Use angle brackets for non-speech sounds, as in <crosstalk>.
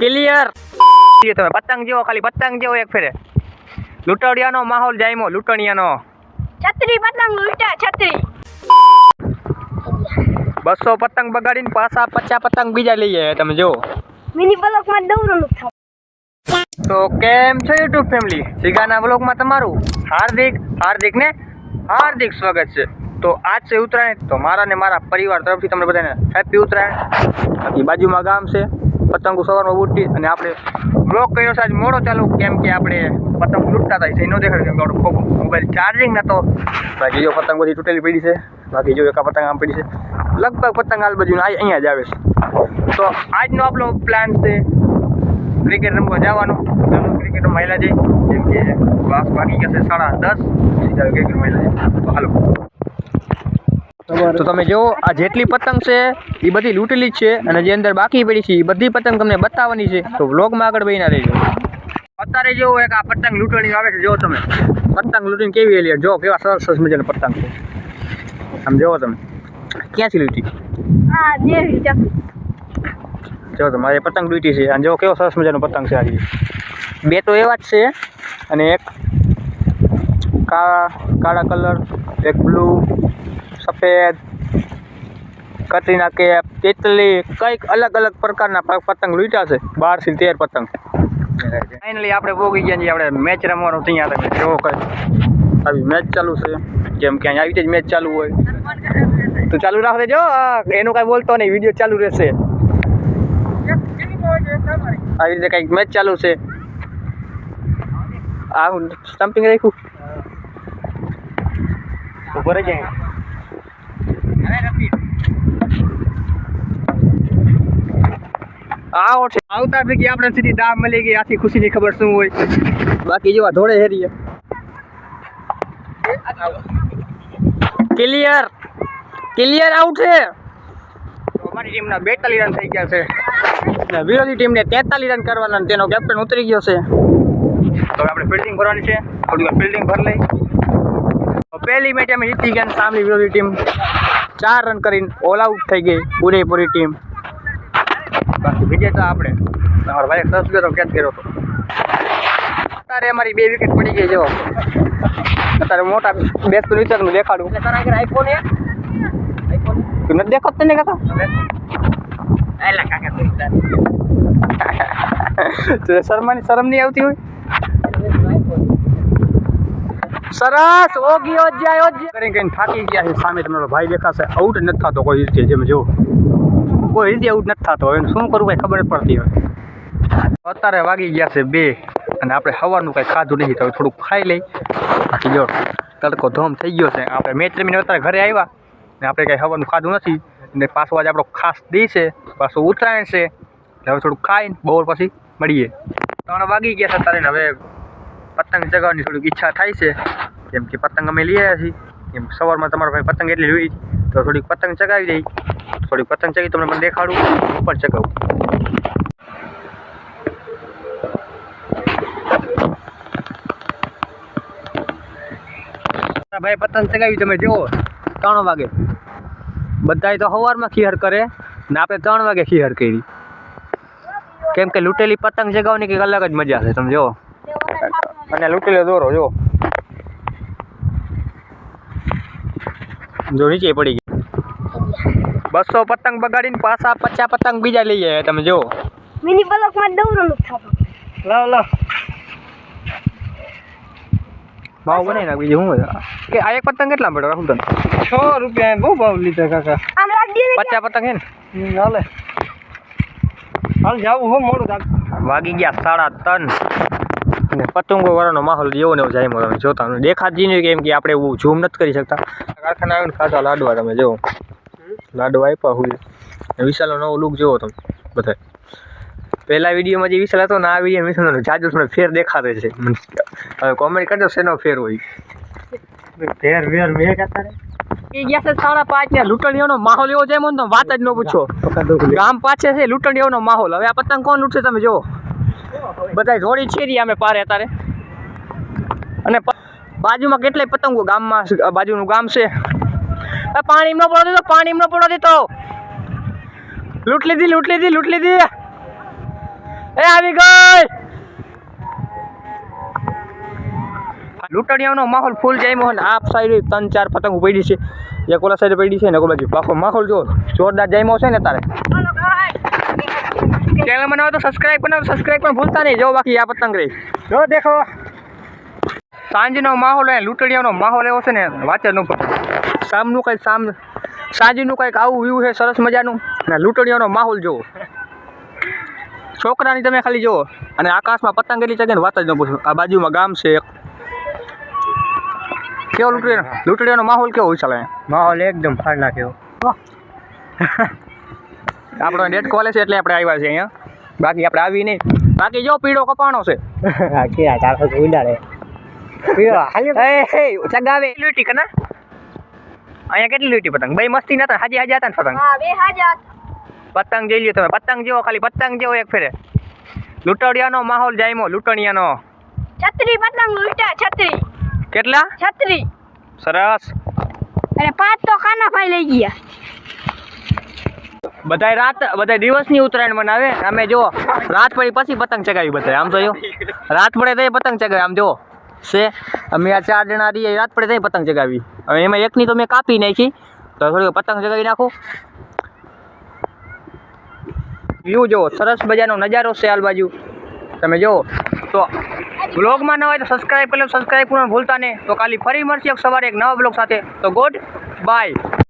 Clear તમે. પતંગ જેવો ખાલી પતંગ જેવો એક ફેરે. લૂંટડિયાનો માહોલ જાયમો લૂંટણિયાનો. છત્રી પતંગ લૂંટા છત્રી. બસો પતંગ બગાડીને પાછા પચાસ પતંગ બીજા લઈ આવ્યા. તમે જો મિની બ્લોકમાં થાવ તો કેમ છે યુટ્યુબ ફેમિલી? સિગાના બ્લોગમાં તમારું હાર્દિક હાર્દિક ને હાર્દિક સ્વાગત છે. તો આજ છે ઉત્તરાયણ. તો મારા ને મારા પરિવાર તરફથી તમને બધાને હેપી ઉત્તરાયણ. બાકી બાજુમાં ગામ છે, પતંગો સવારમાં ઉડતી અને આપણે બ્લોગ કર્યો છે. આજ મોડો ચાલુ, કેમ કે આપણે પતંગ લૂંટતા હતા એ નો દેખાડ્યું કેમ કે આપણો મોબાઈલ ચાર્જિંગ નતો બાકી જો પતંગ બધી તૂટેલી પડી છે. બાકી જો એક આ પતંગ આમ પડી છે. લગભગ પતંગ હાલ બાજુ અહીંયા જ આવે છે. તો આજનો આપણો પ્લાન છે ક્રિકેટ રમવા જવાનું. ક્રિકેટ મહિલા જઈ જેમ કે ક્લાસ બાકી જશે સાડા દસ. સીધા ક્રિકેટ મહિલા જઈ તો હાલો. તો તમે જો આ જેટલી પતંગ છે એ બધી લૂંટેલી જ છે અને જે અંદર બાકી પડી છે એ બધી પતંગ તમને બતાવવાની છે. તો વ્લોગમાં આગળ બહીના રહેજો. અત્યારે જો એક આ પતંગ લૂંટણી આવે છે જો તમે. પતંગ લૂંટીને કેવી એલી જો કેવા સરસ સરસ મજાના પતંગ છે. આમ જોવો તમે. ક્યાંથી લૂંટી? જો તમારે પતંગ લૂંટી છે અને જો કેવો સરસ મજાનો પતંગ છે આજે બે તો એવા જ છે અને એક કાળા કાળા કલર એક બ્લુ સફેદ કટરીના કેપ તેતલી કંઈક અલગ અલગ પ્રકારના પતંગ લૂંટ્યા છે. બારથી તેર પતંગ. ફાઇનલી આપણે પોગી ગયા છીએ આપણે મેચ રમવાનું ત્યાં તમે જો કઈ આવી મેચ ચાલુ છે. જેમ કે આવી રીતે જ મેચ ચાલુ હોય. તો ચાલુ રાખે જો. એનું કાંઈ બોલતો નહીં. વીડિયો ચાલુ રહેશે. આવી રીતે કંઈક મેચ ચાલુ છે. આ હું સ્ટમ્પિંગ રાખ્યું. ઊભો રહી જાય. આવો છે આવતા ભેગી આપણે સીધી દામ મળી ગઈ. આથી ખુશીની ખબર શું હોય. બાકી જેવા ધોળે હેરીએ ક્લિયર ક્લિયર આઉટ છે અમારી ટીમના બેતાલીસ રન થઈ ગયા છે. વિરોધી ટીમને તેતાલીસ રન કરવાના તેનો કેપ્ટન ઉતરી ગયો છે. તો આપણે ફિલ્ડિંગ ભરવાની છે. થોડી ફિલ્ડિંગ ભરી લઈ. પહેલી મેચ અમે જીતી ગયા સામની વિરોધી ટીમ. ચાર રન કરીને ઓલ આઉટ થઈ ગઈ પૂરેપૂરી ટીમ બાકી વિજેતા આપણે. તમારો ભાઈ દસ ગયો કેચ કર્યો હતો. અત્યારે અમારી બે વિકેટ પડી ગઈ જો. અત્યારે મોટા બેસતું નીચે તમને દેખાડું. આઈફોન તું નથી દેખાત તને કાકા તો <laughs> શરમાની શરમ નહીં આવતી હોય? સરસ ઓગી ઓજ્યા ઓજ્યા કરીને કરીને થાકી ગયા છે, સામે તમારો ભાઈ દેખાશે. આઉટ નથી થતો કોઈ રીતે, જેમ જો કોઈ રીતે આઉટ નથી થતો હવે. શું કરવું કઈ ખબર પડતી હોય. અત્યારે વાગી ગયા છે બે, અને આપણે સવારનું કાંઈ ખાધું નહીં તો થોડુંક ખાઈ લઈ. બાકી જો, તડકો ધોમ થઈ ગયો છે. આપણે મેચ રમીને અત્યારે ઘરે આવ્યા, ને આપણે કાંઈ સવારનું ખાધું નથી. ને પાછો આજે આપણો ખાસ દી છે. પાછું ઉત્તરાયણ છે. હવે થોડુંક ખાઈને બપોર પછી મળીએ. ત્રણ વાગી ગયા છે અત્યારે હવે પતંગ ચગાવવાની થોડીક ઈચ્છા થાય છે. કેમ કે પતંગ અમે લઈ આવ્યા છીએ કેમ સવારમાં તમારો ભાઈ પતંગ એટલી જોઈ તો થોડીક પતંગ ચગાવી દઈ, થોડીક પતંગ ચગી તમને પણ દેખાડું હું પણ ચગાવું ભાઈ પતંગ ચગાવી, તમે જુઓ, ત્રણ વાગે. બધાય તો સવારમાં ખીહર કરે, ને આપણે ત્રણ વાગે ખીહર કરી. કેમ કે લૂંટેલી પતંગ ચગાવવાની કંઈક અલગ જ મજા છે, તમે જુઓ. અને લૂંટેલો દોરો જો જો નીચે પડી ગઈ. બસો પતંગ બગાડીને પાછા પચાસ પતંગ બીજા લઈ જાય તમે જો મિની બ્લોકમાં દৌড় થાવ લાવ લાવ. ભાવ બનાવી નાખ બીજું શું કે આ એક પતંગ કેટલા પડે રાખું તને. છ રૂપિયા બહુ ભાવ લીધા કાકા. આમ રાખ દે પચાસ પતંગ હે ને? હાલે. હાલ જાવું હો મોડું કાકા વાગી ગયા સાડા ત્રણ. અને પતંગો વાળાનો માહોલ જેવો ને એવો જાય મળે જોતા. દેખાતી નહીં કેમ કે આપણે એવું ઝૂમ નથી કરી શકતા. કારખાના આવીને ખાતા લાડવા તમે જો. લાડવા આપ્યા હોય. વિશાલનો નવો લુક જોવો તમે બધા પહેલા વિડીયોમાં જે વિશાલ હતો ને આ વીડિયો વિશાલનો જાજુ થોડો ફેર દેખાતો છે. મને હવે કોમેન્ટ કરજો શેનો ફેર હોય. ફેર વેર મેં કહેતા એ ગયા છે સાડા પાંચ. ને લૂંટણીઓનો માહોલ એવો જાય મને વાત જ ન પૂછો. ગામ પાછે છે લૂંટણીઓનો માહોલ. હવે આ પતંગ કોણ લૂંટશે તમે જુઓ. બધા જોડી છેરી અમે પારે અને પ- બાજુમાં કેટલાય પતંગો ગામમાં બાજુનું ગામ છે. પાણી ન પડો દીધો પાણી ન પડો દીધો લૂંટ લીધી લૂંટ લીધી લૂંટ લીધી. એ આવી ગઈ. લૂંટણીયાનો માહોલ ફૂલ જાય અને આ સાઈડ ત્રણ, ચાર પતંગ પડી છે. એક ઓલા સાઈડ પડી છે ને બાજુ. પાછો માહોલ જો જોરદાર જામ્યો છે ને તારે ચેનલ બનાવો તો સબસ્ક્રાઈબ બનાવો સબસ્ક્રાઇબ પણ ભૂલતા નહીં. જો બાકી આ પતંગ રહી. જો દેખો. સાંજનો માહોલ હોય લૂંટણીયાનો માહોલ એવો છે ને વાંચે ન સામનું કંઈક સામ સાંજનું કંઈક આવું વ્યૂ છે સરસ મજાનું. ને લૂંટણીયાનો માહોલ જુઓ છોકરાની તમે ખાલી જુઓ અને આકાશમાં પતંગ એટલી ચગે ને વાત જ ન પૂછો. આ બાજુમાં ગામ છે એક. કેવો લૂંટણીયાનો લૂંટણીયાનો માહોલ કેવો ચાલે માહોલ એકદમ ફાડ કેવો. આપણો ડેટ કોલે છે એટલે આપણે આવ્યા છે અહીંયા. બાકી આપણે આવી નહીં. બાકી જો પીળો કપાણો છે. <laughs> ચગાવે લૂંટી કના? અહીંયા કેટલી લૂંટી પતંગ? ભાઈ મસ્તી નતા હાજી હાજી હતા ને પતંગ. હા બે પતંગ જોઈ લ્યો તમે. પતંગ જેવો ખાલી પતંગ જેવો એક ફેરે. લૂંટણિયાનો માહોલ જાયમો લૂંટણિયાનો છત્રી પતંગ લૂંટ્યા છત્રી. કેટલા? છત્રી. સરસ. અને પાંચ તો ખાના ભાઈ લઈ ગયા. બધાય રાત બધાય દિવસની ઉત્તરાયણ મનાવે. અમે જો રાત પડી પછી પતંગ ચગાવી બધાય. આમ તો જો રાત પડે તો પતંગ ચગાવે. આમ જો છે. અમે આ ચાર જણા રહીએ રાત પડે ત્યાં પતંગ ચગાવી હવે એમાં એકની તો મેં કાપી નાખી, તો થોડીક પતંગ ચગાવી નાખું. વ્યૂ જુઓ, સરસ મજાનો નજારો છે આલ બાજુ. તમે જુઓ, તો બ્લોગમાં ન હોય તો સબસ્ક્રાઈબ કરી લો સબસ્ક્રાઈબ કરવાનું ભૂલતા નહીં. તો કાલે ફરી મળશે સવારે એક નવા બ્લોગ સાથે. તો ગુડ બાય